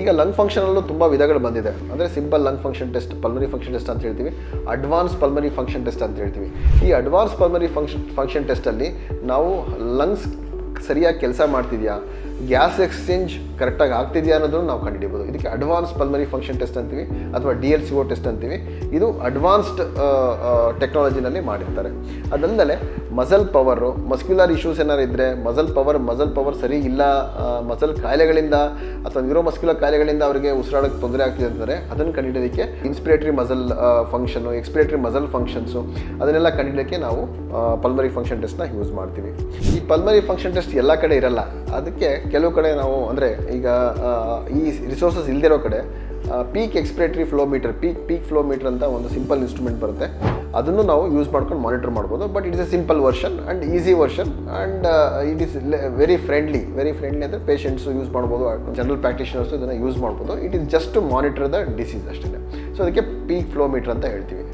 ಈಗ ಲಂಗ್ ಫಂಕ್ಷನಲ್ಲೂ ತುಂಬ ವಿಧಗಳು ಬಂದಿದೆ. ಅಂದರೆ simple lung function test pulmonary function test ಅಂತ ಹೇಳ್ತೀವಿ. ಅಡ್ವಾನ್ಸ್ ಪಲ್ಮರಿ ಫಂಕ್ಷನ್ ಟೆಸ್ಟ್ ಅಂತ ಹೇಳ್ತೀವಿ. ಈ ಅಡ್ವಾನ್ಸ್ ಪಲ್ಮರಿ ಫಂಕ್ಷನ್ ಫಂಕ್ಷನ್ ಟೆಸ್ಟಲ್ಲಿ ನಾವು ಲಂಗ್ಸ್ ಸರಿಯಾಗಿ ಕೆಲಸ ಮಾಡ್ತಿದ್ಯಾ? ಗ್ಯಾಸ್ ಎಕ್ಸ್ಚೇಂಜ್ ಕರೆಕ್ಟಾಗಿ ಆಗ್ತಿದೆಯಾ ಅನ್ನೋದನ್ನು ನಾವು ಕಂಡುಹಿಡಿಬೋದು. ಇದಕ್ಕೆ ಅಡ್ವಾನ್ಸ್ ಪಲ್ಮರಿ ಫಂಕ್ಷನ್ ಟೆಸ್ಟ್ ಅಂತೀವಿ, ಅಥವಾ D L C O test ಅಂತೀವಿ. ಇದು ಅಡ್ವಾನ್ಸ್ಡ್ ಟೆಕ್ನಾಲಜಿನಲ್ಲಿ ಮಾಡಿರ್ತಾರೆ. ಅದಲ್ಲದೆ ಮಸಲ್ ಪವರು ಮಸ್ಕ್ಯುಲರ್ ಇಶ್ಯೂಸ್ ಏನಾರು ಇದ್ದರೆ ಮಸಲ್ ಪವರ್ ಮಸಲ್ ಪವರ್ ಸರಿ ಇಲ್ಲ ಮಸಲ್ ಕಾಯಿಲೆಗಳಿಂದ ಅಥವಾ ನ್ಯೂರೋ ಮಸ್ಕ್ಯುಲರ್ ಕಾಯಿಲೆಗಳಿಂದ ಅವರಿಗೆ ಉಸಿರಾಡೋಕ್ಕೆ ತೊಂದರೆ ಆಗ್ತಿದೆ ಅಂದರೆ ಅದನ್ನು ಕಂಡುಹಿಡಿಯೋದಕ್ಕೆ inspiratory muscle function expiratory muscle functions ಅದನ್ನೆಲ್ಲ ಕಂಡುಹಿಡಿಯೋಕ್ಕೆ ನಾವು ಪಲ್ಮರಿ ಫಂಕ್ಷನ್ ಟೆಸ್ಟ್ನ ಯೂಸ್ ಮಾಡ್ತೀವಿ. ಈ ಪಲ್ಮರಿ ಫಂಕ್ಷನ್ ಟೆಸ್ಟ್ ಎಲ್ಲ ಕಡೆ ಇರಲ್ಲ. ಅದಕ್ಕೆ ಕೆಲವು ಕಡೆ ನಾವು, ಅಂದರೆ ಈಗ ಈ ರಿಸೋರ್ಸಸ್ ಇಲ್ಲದಿರೋ ಕಡೆ peak expiratory flow meter peak peak flow meter ಅಂತ ಒಂದು ಸಿಂಪಲ್ ಇನ್ಸ್ಟ್ರೂಮೆಂಟ್ ಬರುತ್ತೆ. ಅದನ್ನು ನಾವು ಯೂಸ್ ಮಾಡ್ಕೊಂಡು ಮಾನಿಟರ್ ಮಾಡ್ಬೋದು. But it's a simple version and easy version and it is very friendly very friendly ಅಂದರೆ ಪೇಷಂಟ್ಸು ಯೂಸ್ ಮಾಡ್ಬೋದು ಜನರಲ್ ಪ್ರಾಕ್ಟಿಷನರ್ಸು ಇದನ್ನು ಯೂಸ್ ಮಾಡ್ಬೋದು. It is just to monitor the disease ಅಷ್ಟೇ ಸೊ ಅದಕ್ಕೆ ಪೀಕ್ ಫ್ಲೋ ಮೀಟರ್ ಅಂತ ಹೇಳ್ತೀವಿ.